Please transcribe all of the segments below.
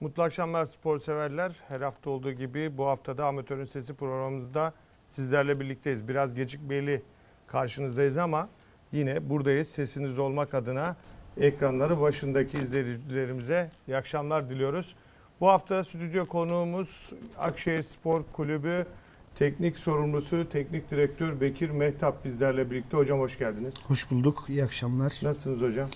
Mutlu akşamlar spor severler. Her hafta olduğu gibi bu haftada Amatörün Sesi programımızda sizlerle birlikteyiz. Biraz gecikmeli karşınızdayız ama yine buradayız. Sesiniz olmak adına ekranları başındaki izleyicilerimize iyi akşamlar diliyoruz. Bu hafta stüdyo konuğumuz Akşehir Spor Kulübü teknik sorumlusu, teknik direktör Bekir Mehtap bizlerle birlikte. Hocam hoş geldiniz. Hoş bulduk. İyi akşamlar. Nasılsınız hocam?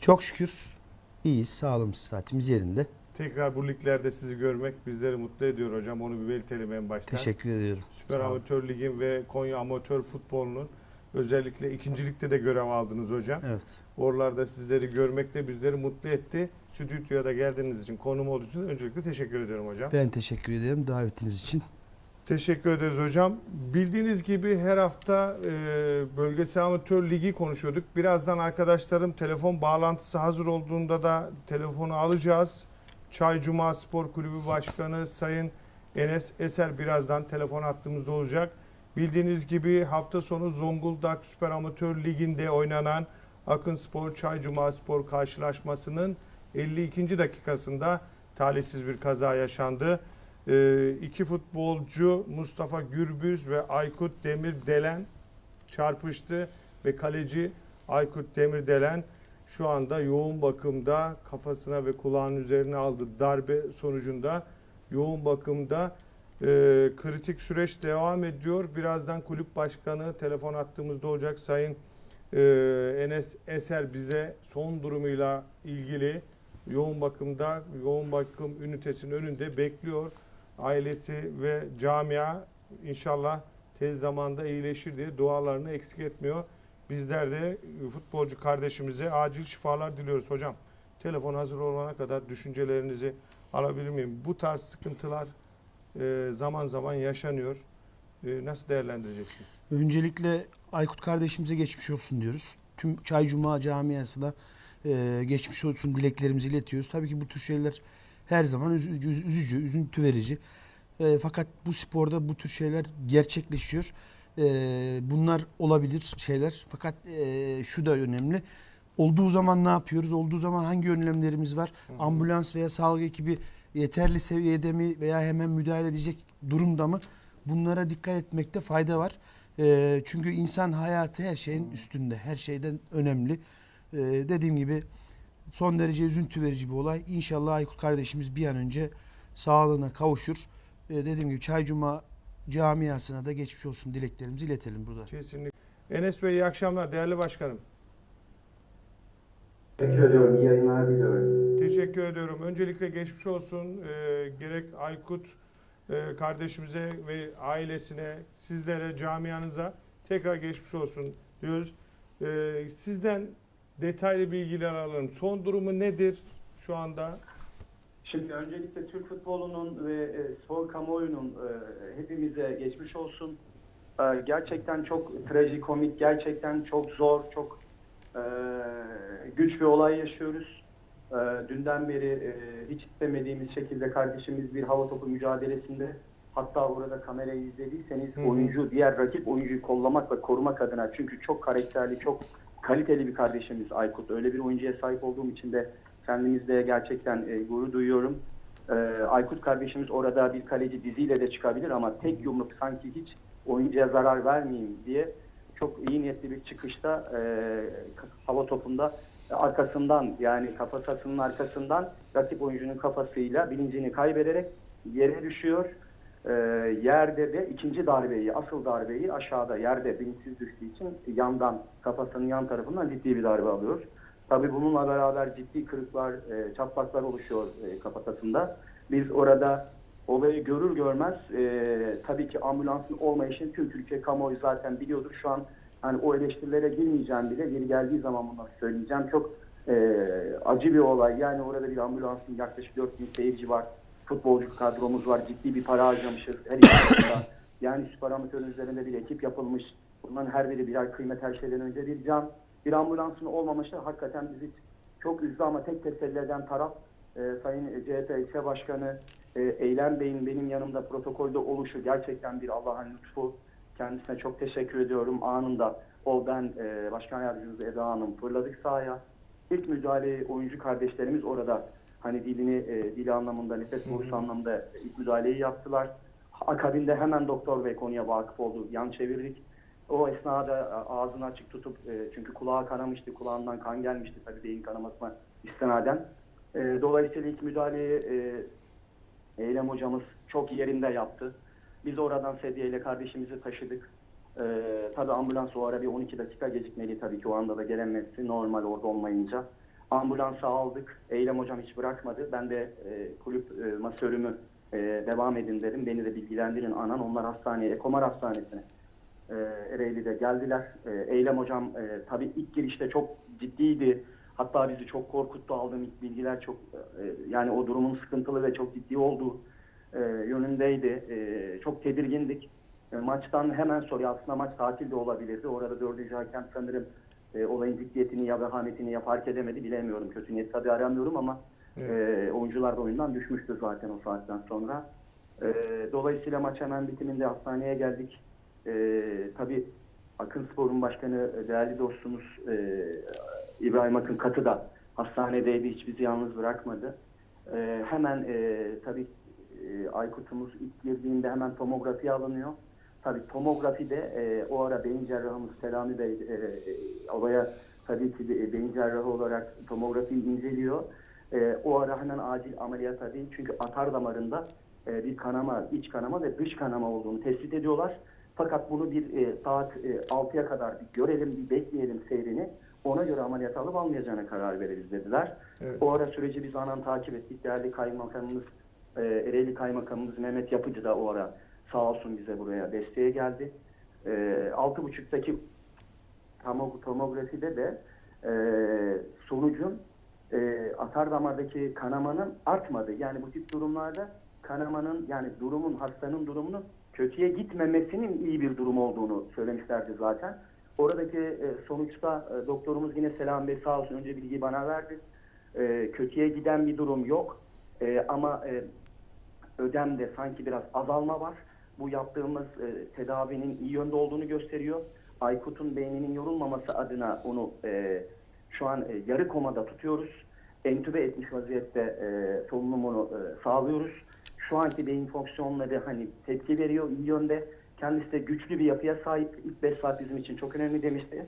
Çok şükür iyiyiz. Sağlığımız, saatimiz yerinde. Tekrar bu liglerde sizi görmek bizleri mutlu ediyor hocam. Onu bir belirtelim en başta. Teşekkür ediyorum. Süper. Amatör Lig'in ve Konya Amatör Futbolu'nun özellikle ikincilikte de görev aldınız hocam. Evet. Oralarda sizleri görmek de bizleri mutlu etti. Stüdyoya da geldiğiniz için, konum olduğu için öncelikle teşekkür ediyorum hocam. Ben teşekkür ederim davetiniz için. Teşekkür ederiz hocam. Bildiğiniz gibi her hafta e, Bölgesel Amatör Ligi konuşuyorduk. Birazdan arkadaşlarım telefon bağlantısı hazır olduğunda da telefonu alacağız. Çay Cuma Spor Kulübü Başkanı Sayın Enes Eser birazdan telefon hattımızda olacak. Bildiğiniz gibi hafta sonu Zonguldak Süper Amatör Ligi'nde oynanan Akın Spor Çay Cuma Spor karşılaşmasının 52. dakikasında talihsiz bir kaza yaşandı. Ee, iki futbolcu Mustafa Gürbüz ve Aykut Demirdelen çarpıştı ve kaleci Aykut Demirdelen şu anda yoğun bakımda kafasına ve kulağının üzerine aldığı darbe sonucunda yoğun bakımda Ee, kritik süreç devam ediyor. Birazdan kulüp başkanı telefon attığımızda olacak Sayın e, Enes Eser bize son durumuyla ilgili yoğun bakımda yoğun bakım ünitesinin önünde bekliyor. Ailesi ve camia inşallah tez zamanda iyileşir diye dualarını eksik etmiyor. Bizler de futbolcu kardeşimize acil şifalar diliyoruz hocam. Telefon hazır olana kadar düşüncelerinizi alabilir miyim? Bu tarz sıkıntılar e, zaman zaman yaşanıyor. E, nasıl değerlendireceksiniz? Öncelikle Aykut kardeşimize geçmiş olsun diyoruz. Tüm Çay Cuma camiasına e, geçmiş olsun dileklerimizi iletiyoruz. Tabii ki bu tür şeyler her zaman üzücü, üzücü üzüntü verici. E, fakat bu sporda bu tür şeyler gerçekleşiyor. E, bunlar olabilir şeyler. Fakat e, şu da önemli. Olduğu zaman ne yapıyoruz? Olduğu zaman hangi önlemlerimiz var? Ambulans veya sağlık ekibi yeterli seviyede mi veya hemen müdahale edecek durumda mı? Bunlara dikkat etmekte fayda var. Ee, çünkü insan hayatı her şeyin üstünde, her şeyden önemli. Ee, dediğim gibi son derece üzüntü verici bir olay. İnşallah Aykut kardeşimiz bir an önce sağlığına kavuşur. Ee, dediğim gibi Çaycuma camiasına da geçmiş olsun dileklerimizi iletelim burada. Kesinlikle. Enes Bey iyi akşamlar değerli başkanım. Teşekkür ediyorum. İyi yayınlar diliyorum. Teşekkür ediyorum. Öncelikle geçmiş olsun. Ee, gerek Aykut e, kardeşimize ve ailesine, sizlere, camianıza tekrar geçmiş olsun diyoruz. Ee, sizden detaylı bilgiler alalım. Son durumu nedir şu anda? Şimdi öncelikle Türk futbolunun ve e, spor kamuoyunun e, hepimize geçmiş olsun. E, gerçekten çok trajikomik, gerçekten çok zor, çok güç bir olay yaşıyoruz. Dünden beri hiç istemediğimiz şekilde kardeşimiz bir hava topu mücadelesinde hatta orada kamerayı izlediyseniz oyuncu, diğer rakip oyuncuyu kollamak ve korumak adına çünkü çok karakterli, çok kaliteli bir kardeşimiz Aykut. Öyle bir oyuncuya sahip olduğum için de kendimizde gerçekten e, gurur duyuyorum. E, Aykut kardeşimiz orada bir kaleci diziyle de çıkabilir ama tek yumruk sanki hiç oyuncuya zarar vermeyeyim diye çok iyi niyetli bir çıkışta e, hava topunda e, arkasından yani kafasının arkasından rakip oyuncunun kafasıyla bilincini kaybederek yere düşüyor. E, yerde de ikinci darbeyi, asıl darbeyi aşağıda yerde bilinçsiz düştüğü için yandan kafasının yan tarafından ciddi bir darbe alıyor. Tabii bununla beraber ciddi kırıklar, e, çatlaklar oluşuyor e, kafatasında. Biz orada olayı görür görmez e, tabii ki ambulansın olmayışını tüm Türkiye kamuoyu zaten biliyordur. Şu an hani o eleştirilere girmeyeceğim bile. Yeri geldiği zaman bunları söyleyeceğim. Çok e, acı bir olay. Yani orada bir ambulansın yaklaşık 4000 seyirci var. Futbolcu kadromuz var. Ciddi bir para harcamışız. Her iki. Yani süper amatörün üzerinde bir ekip yapılmış. Bunların her biri birer kıymet her şeyden önce bir can. Bir ambulansın olmaması hakikaten bizi çok üzdü ama tek teselli eden taraf e, Sayın CHP ilçe başkanı e, Eylem Bey'in benim yanımda protokolde oluşu gerçekten bir Allah'ın lütfu. Kendisine çok teşekkür ediyorum. Anında o ben e, başkan yardımcımız Eda Hanım fırladık sahaya. İlk müdahale oyuncu kardeşlerimiz orada hani dilini e, dili anlamında, nefes borusu anlamında ilk müdahaleyi yaptılar. Akabinde hemen doktor bey konuya vakıf oldu. Yan çevirdik. O esnada a- ağzını açık tutup e, çünkü kulağı kanamıştı, kulağından kan gelmişti tabii beyin kanamasına istinaden. E, dolayısıyla ilk müdahaleyi e, Eylem hocamız çok yerinde yaptı. Biz oradan sedye ile kardeşimizi taşıdık. Ee, tabii ambulans o ara bir 12 dakika gecikmeli tabii ki o anda da gelemesi normal orada olmayınca. Ambulansı aldık. Eylem hocam hiç bırakmadı. Ben de e, kulüp e, masörümü e, devam edin dedim. Beni de bilgilendirin anan. Onlar hastaneye, Ekomar Hastanesi'ne e, Ereğli'de geldiler. E, Eylem hocam e, tabii ilk girişte çok ciddiydi. Hatta bizi çok korkuttu. Aldığım ilk bilgiler çok e, yani o durumun sıkıntılı ve çok ciddi olduğu e, yönündeydi. E, çok tedirgindik. E, maçtan hemen sonra aslında maç tatil de olabilirdi. Orada dördüncü hakem sanırım e, olayın ciddiyetini ya vehametini ya fark edemedi bilemiyorum. Kötü niyet tabii aramıyorum ama e, oyuncular da oyundan düşmüştü zaten o saatten sonra. E, dolayısıyla maç hemen bitiminde hastaneye geldik. E, tabii Akın Spor'un başkanı e, değerli dostumuz e, İbrahim Akın Katı da hastanedeydi. Hiç bizi yalnız bırakmadı. E, hemen e, tabii e, Aykut'umuz ilk girdiğinde hemen tomografi alınıyor. Tabii tomografide e, o ara beyin cerrahımız Selami Bey e, e, olaya tabii ki de, beyin cerrahı olarak tomografiyi inceliyor. E, o ara hemen acil ameliyata değil çünkü atar damarında e, bir kanama, iç kanama ve dış kanama olduğunu tespit ediyorlar. Fakat bunu bir e, saat e, 6'ya kadar bir görelim, bir bekleyelim seyrini. Ona göre ameliyat alıp almayacağına karar veririz dediler. Evet. O ara süreci biz anan takip ettik. Değerli kaymakamımız, e, Ereğli kaymakamımız Mehmet Yapıcı da o ara sağ olsun bize buraya desteğe geldi. E, 6.30'daki tomo- tomografide de e, sonucun e, atar damardaki kanamanın artmadı. Yani bu tip durumlarda kanamanın yani durumun hastanın durumunun kötüye gitmemesinin iyi bir durum olduğunu söylemişlerdi zaten. Oradaki e, sonuçta e, doktorumuz yine Selam Bey sağ olsun önce bilgiyi bana verdi. E, kötüye giden bir durum yok. Ama ödemde sanki biraz azalma var. Bu yaptığımız tedavinin iyi yönde olduğunu gösteriyor. Aykut'un beyninin yorulmaması adına onu şu an yarı komada tutuyoruz. Entübe etmiş vaziyette e, solunumunu sağlıyoruz. Şu anki beyin fonksiyonları hani tepki veriyor iyi yönde. Kendisi de güçlü bir yapıya sahip. İlk 5 saat bizim için çok önemli demişti.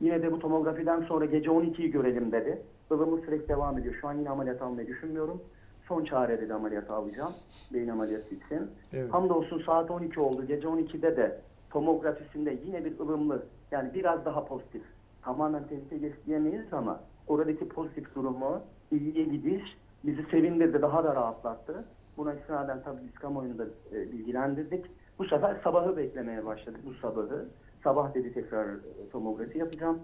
Yine de bu tomografiden sonra gece 12'yi görelim dedi. Babamız sürekli devam ediyor. Şu an yine ameliyat almayı düşünmüyorum. Son çare dedi ameliyat alacağım. Beyin ameliyatı için. Evet. Hamdolsun saat 12 oldu. Gece 12'de de tomografisinde yine bir ılımlı yani biraz daha pozitif. Tamamen geçti diyemeyiz ama oradaki pozitif durumu iyiye gidiş bizi sevindirdi, daha da rahatlattı. Buna istinaden tabii biz kamuoyunu da e, bilgilendirdik. Bu sefer sabahı beklemeye başladık bu sabahı. Sabah dedi tekrar e, tomografi yapacağım.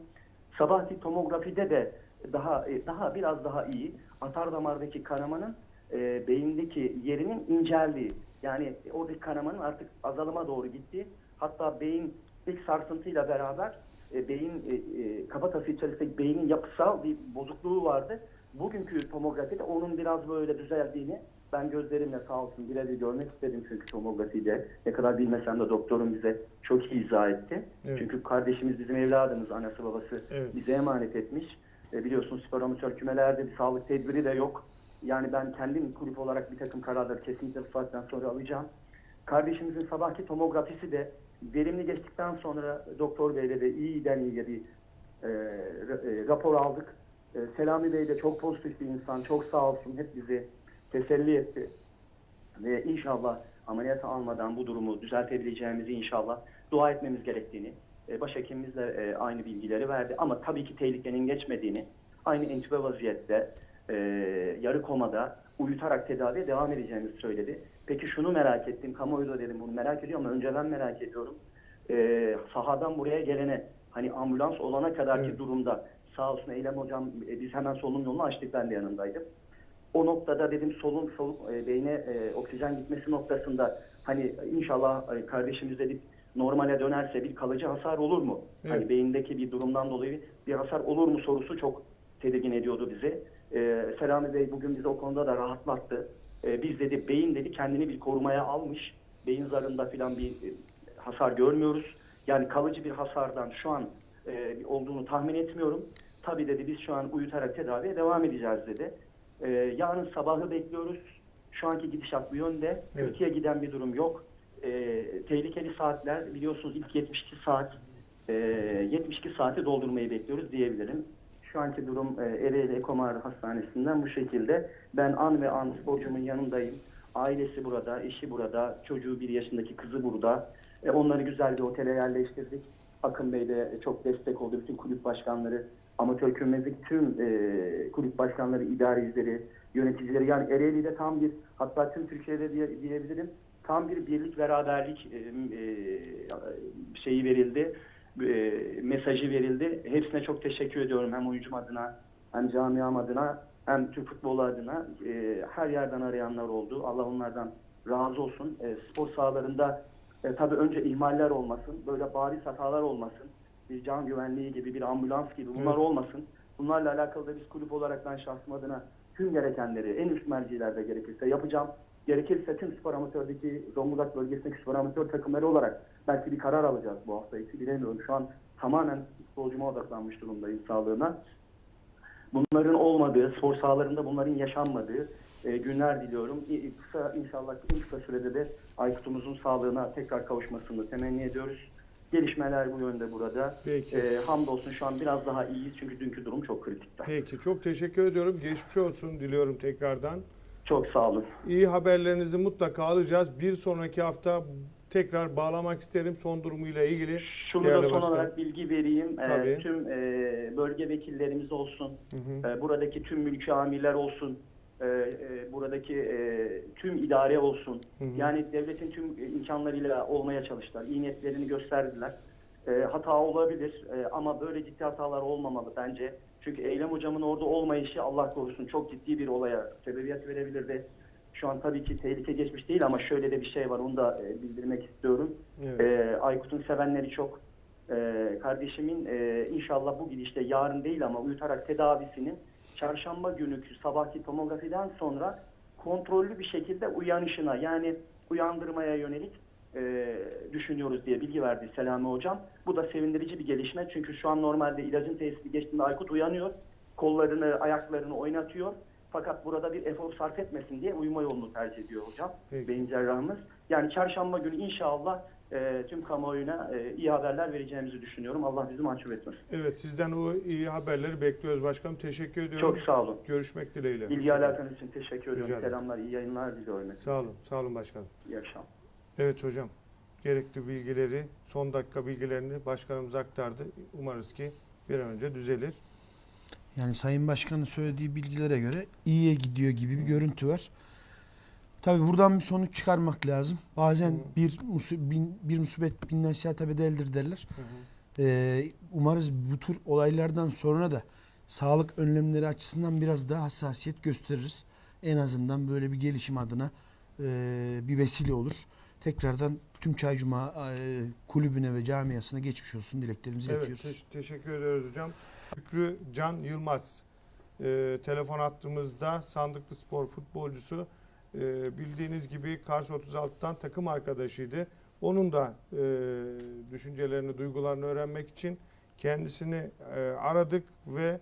Sabahki tomografide de daha e, daha biraz daha iyi atar damardaki kanamanın e, beyindeki yerinin inceldiği. Yani oradaki kanamanın artık azalıma doğru gitti. Hatta beyin ilk sarsıntıyla beraber e, beyin e, e, kafatası içerisindeki beynin yapısal bir bozukluğu vardı. Bugünkü tomografide onun biraz böyle düzeldiğini ben gözlerimle sağ olsun birebir görmek istedim çünkü tomografide ne kadar bilmesem de doktorum bize çok iyi izah etti. Evet. Çünkü kardeşimiz bizim evladımız, anası babası Evet. bize emanet etmiş. E, biliyorsun spor amatör kümelerde bir sağlık tedbiri de yok. Yani ben kendim kulüp olarak bir takım kararları kesinlikle bu saatten sonra alacağım. Kardeşimizin sabahki tomografisi de verimli geçtikten sonra doktor beyle de iyiden iyiye bir e, e, rapor aldık. E, Selami Bey de çok pozitif bir insan, çok sağ olsun hep bizi teselli etti. Ve inşallah ameliyat almadan bu durumu düzeltebileceğimizi inşallah dua etmemiz gerektiğini e, başhekimimizle e, aynı bilgileri verdi. Ama tabii ki tehlikenin geçmediğini aynı entübe vaziyette e, yarı komada uyutarak tedaviye devam edeceğimizi söyledi. Peki şunu merak ettim, kamuoyu da dedim bunu merak ediyorum ama önce ben merak ediyorum. Sahadan buraya gelene hani ambulans olana kadarki Evet. durumda sağ olsun Eylem hocam biz hemen solunum yolunu açtık ben de yanındaydım. O noktada dedim solun soluk e, beyne e, oksijen gitmesi noktasında hani inşallah e, kardeşimiz dedik normale dönerse bir kalıcı hasar olur mu? Evet. Hani beyindeki bir durumdan dolayı bir hasar olur mu sorusu çok tedirgin ediyordu bizi. E, Selami Bey bugün bizi o konuda da rahatlattı. E, biz dedi beyin dedi kendini bir korumaya almış. Beyin zarında filan bir e, hasar görmüyoruz. Yani kalıcı bir hasardan şu an e, olduğunu tahmin etmiyorum. Tabii dedi biz şu an uyutarak tedaviye devam edeceğiz dedi. Ee, yarın sabahı bekliyoruz. Şu anki gidişat bu yönde. Evet. Kötüye giden bir durum yok. Ee, tehlikeli saatler biliyorsunuz ilk 72 saat e, 72 saati doldurmayı bekliyoruz diyebilirim. Şu anki durum e, Ereğli Ekomar Hastanesi'nden bu şekilde. Ben an ve an sporcumun yanındayım. Ailesi burada, eşi burada, çocuğu bir yaşındaki kızı burada. E, onları güzel bir otele yerleştirdik. Akın Bey de çok destek oldu. Bütün kulüp başkanları, amatör kümedeki tüm e, kulüp başkanları, idarecileri, yöneticileri. Yani Ereğli'de tam bir, hatta tüm Türkiye'de diye, diyebilirim, tam bir birlik, beraberlik e, e, şeyi verildi, e, mesajı verildi. Hepsine çok teşekkür ediyorum hem oyuncum adına, hem camiam adına, hem Türk futbolu adına. E, her yerden arayanlar oldu. Allah onlardan razı olsun. E, spor sahalarında e, tabii önce ihmaller olmasın, böyle bariz hatalar olmasın. Bir can güvenliği gibi, bir ambulans gibi bunlar Evet. olmasın. Bunlarla alakalı da biz kulüp olarak ben şahsım adına tüm gerekenleri en üst mercilerde gerekirse yapacağım. Gerekirse tüm spor amatördeki Zonguldak bölgesindeki spor amatör takımları olarak belki bir karar alacağız bu hafta içi bilemiyorum. Şu an tamamen futbolcuma odaklanmış durumdayım sağlığına. Bunların olmadığı, spor sahalarında bunların yaşanmadığı e, günler diliyorum. Kısa, inşallah en kısa sürede de Aykut'umuzun sağlığına tekrar kavuşmasını temenni ediyoruz. Gelişmeler bu yönde burada. Peki. E, hamdolsun şu an biraz daha iyiyiz çünkü dünkü durum çok kritikti. Peki çok teşekkür ediyorum. Geçmiş olsun diliyorum tekrardan. Çok sağ olun. İyi haberlerinizi mutlaka alacağız. Bir sonraki hafta tekrar bağlamak isterim son durumuyla ilgili. Şunu da son başkanım. olarak bilgi vereyim. E, Tabii. tüm e, bölge vekillerimiz olsun, Hı hı. e, buradaki tüm mülki amirler olsun, e, e, buradaki e, tüm idare olsun. Hı hı. Yani devletin tüm e, imkanlarıyla olmaya çalıştılar. İyi niyetlerini gösterdiler. E, hata olabilir e, ama böyle ciddi hatalar olmamalı bence. Çünkü Eylem hocamın orada olmayışı Allah korusun çok ciddi bir olaya sebebiyet verebilirdi. Şu an tabii ki tehlike geçmiş değil ama şöyle de bir şey var onu da e, bildirmek istiyorum. Evet. Ee, Aykut'un sevenleri çok. Ee, kardeşimin e, inşallah bu gidişte yarın değil ama uyutarak tedavisinin çarşamba günü sabahki tomografiden sonra kontrollü bir şekilde uyanışına yani uyandırmaya yönelik e, düşünüyoruz diye bilgi verdi Selami Hocam. Bu da sevindirici bir gelişme çünkü şu an normalde ilacın tesisi geçtiğinde Aykut uyanıyor. Kollarını, ayaklarını oynatıyor. Fakat burada bir efor sarf etmesin diye uyuma yolunu tercih ediyor hocam. Peki. Beyin cerrahımız. Yani çarşamba günü inşallah e, tüm kamuoyuna e, iyi haberler vereceğimizi düşünüyorum. Allah bizi mahcup etmesin. Evet sizden o iyi haberleri bekliyoruz başkanım. Teşekkür ediyorum. Çok sağ olun. Görüşmek dileğiyle. İlgi alakanız için teşekkür Rica ediyorum. ederim. Selamlar, iyi yayınlar diliyorum. Sağ olun. Sağ olun başkanım. İyi akşamlar. Evet hocam. Gerekli bilgileri, son dakika bilgilerini başkanımız aktardı. Umarız ki bir an önce düzelir. Yani Sayın Başkan'ın söylediği bilgilere göre iyiye gidiyor gibi bir görüntü var. Tabi buradan bir sonuç çıkarmak lazım. Bazen Hı. bir, musi- bin, bir musibet bin nasihat bedeldir derler. Hı hı. Ee, umarız bu tür olaylardan sonra da sağlık önlemleri açısından biraz daha hassasiyet gösteririz. En azından böyle bir gelişim adına e, bir vesile olur. Tekrardan tüm Çaycuma e, kulübüne ve camiasına geçmiş olsun dileklerimizi Evet, iletiyoruz. teş- teşekkür ediyoruz hocam. Şükrü Can Yılmaz e, telefon attığımızda Sandıklı Spor futbolcusu e, bildiğiniz gibi Kars 36'tan takım arkadaşıydı. Onun da e, düşüncelerini, duygularını öğrenmek için kendisini e, aradık ve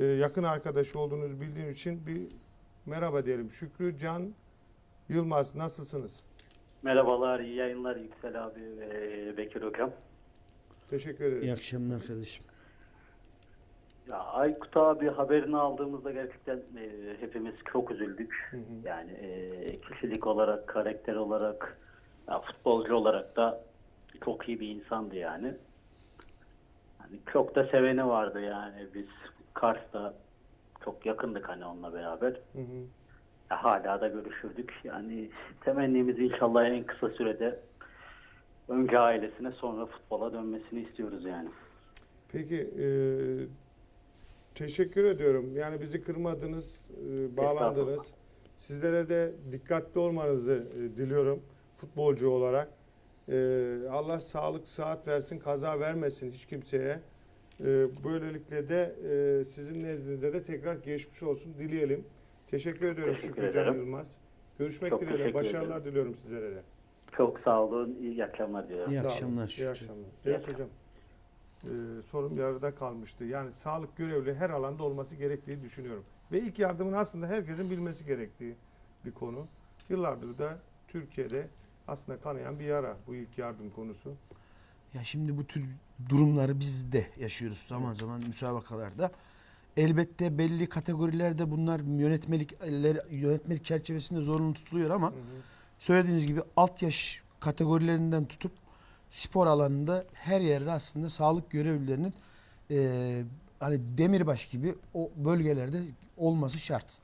e, yakın arkadaşı olduğunuzu bildiğim için bir merhaba diyelim. Şükrü Can Yılmaz nasılsınız? Merhabalar, iyi yayınlar Yüksel abi ve Bekir Hocam. Teşekkür ederiz. İyi akşamlar kardeşim. Ya Aykut abi haberini aldığımızda gerçekten e, hepimiz çok üzüldük. Hı hı. Yani e, kişilik olarak, karakter olarak, ya futbolcu olarak da çok iyi bir insandı yani. Hani çok da seveni vardı yani biz Kars'ta çok yakındık hani onunla beraber. Hı hı. Ya hala da görüşürdük. Yani temennimiz inşallah en kısa sürede önce ailesine sonra futbola dönmesini istiyoruz yani. Peki e, teşekkür ediyorum. Yani bizi kırmadınız, e, bağlandınız. Sizlere de dikkatli olmanızı e, diliyorum futbolcu olarak. E, Allah sağlık, sıhhat versin, kaza vermesin hiç kimseye. E, böylelikle de e, sizin nezdinizde de tekrar geçmiş olsun dileyelim. Teşekkür ediyorum Teşekkür Şükrü Can ederim. Yılmaz. Görüşmek Çok dileğiyle. Başarılar ederim. diliyorum sizlere de. Çok sağ olun. İyi akşamlar diliyorum. İyi akşamlar İyi akşamlar. Evet hocam. Ee, sorum yarıda kalmıştı. Yani sağlık görevli her alanda olması gerektiği düşünüyorum. Ve ilk yardımın aslında herkesin bilmesi gerektiği bir konu. Yıllardır da Türkiye'de aslında kanayan bir yara bu ilk yardım konusu. Ya şimdi bu tür durumları biz de yaşıyoruz zaman zaman müsabakalarda. Elbette belli kategorilerde bunlar yönetmelik yönetmelik çerçevesinde zorunlu tutuluyor ama söylediğiniz gibi alt yaş kategorilerinden tutup spor alanında her yerde aslında sağlık görevlilerinin eee hani demirbaş gibi o bölgelerde olması şart.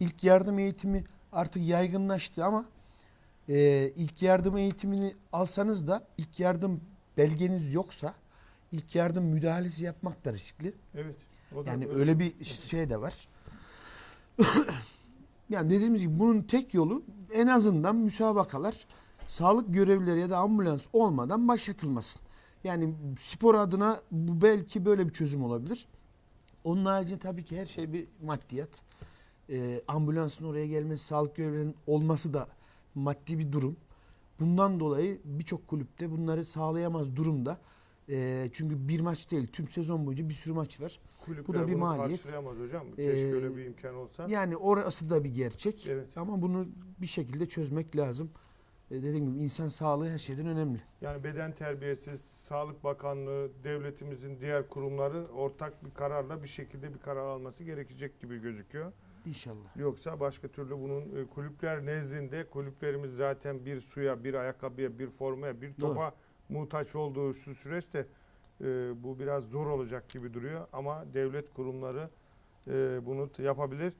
İlk yardım eğitimi artık yaygınlaştı ama eee ilk yardım eğitimini alsanız da ilk yardım belgeniz yoksa ilk yardım müdahalesi yapmak da riskli. Evet. o da- Yani öyle bir şey de var. yani dediğimiz gibi bunun tek yolu en azından müsabakalar sağlık görevlileri ya da ambulans olmadan başlatılmasın. Yani spor adına bu belki böyle bir çözüm olabilir. Onun haricinde tabii ki her şey bir maddiyat. Ee, ambulansın oraya gelmesi, sağlık görevlilerinin olması da maddi bir durum. Bundan dolayı birçok kulüpte bunları sağlayamaz durumda. Ee, çünkü bir maç değil, tüm sezon boyunca bir sürü maç var. Kulüpler bu da bir maliyet. karşılayamaz hocam. Ee, Keşke öyle bir imkan olsa. Yani orası da bir gerçek. Evet. Ama bunu bir şekilde çözmek lazım. Ee, dediğim gibi insan sağlığı her şeyden önemli. Yani beden terbiyesi, Sağlık Bakanlığı, devletimizin diğer kurumları ortak bir kararla bir şekilde bir karar alması gerekecek gibi gözüküyor. İnşallah. Yoksa başka türlü bunun e, kulüpler nezdinde kulüplerimiz zaten bir suya, bir ayakkabıya, bir formaya, bir topa muhtaç olduğu şu süreçte e, bu biraz zor olacak gibi duruyor ama devlet kurumları e, bunu yapabilir.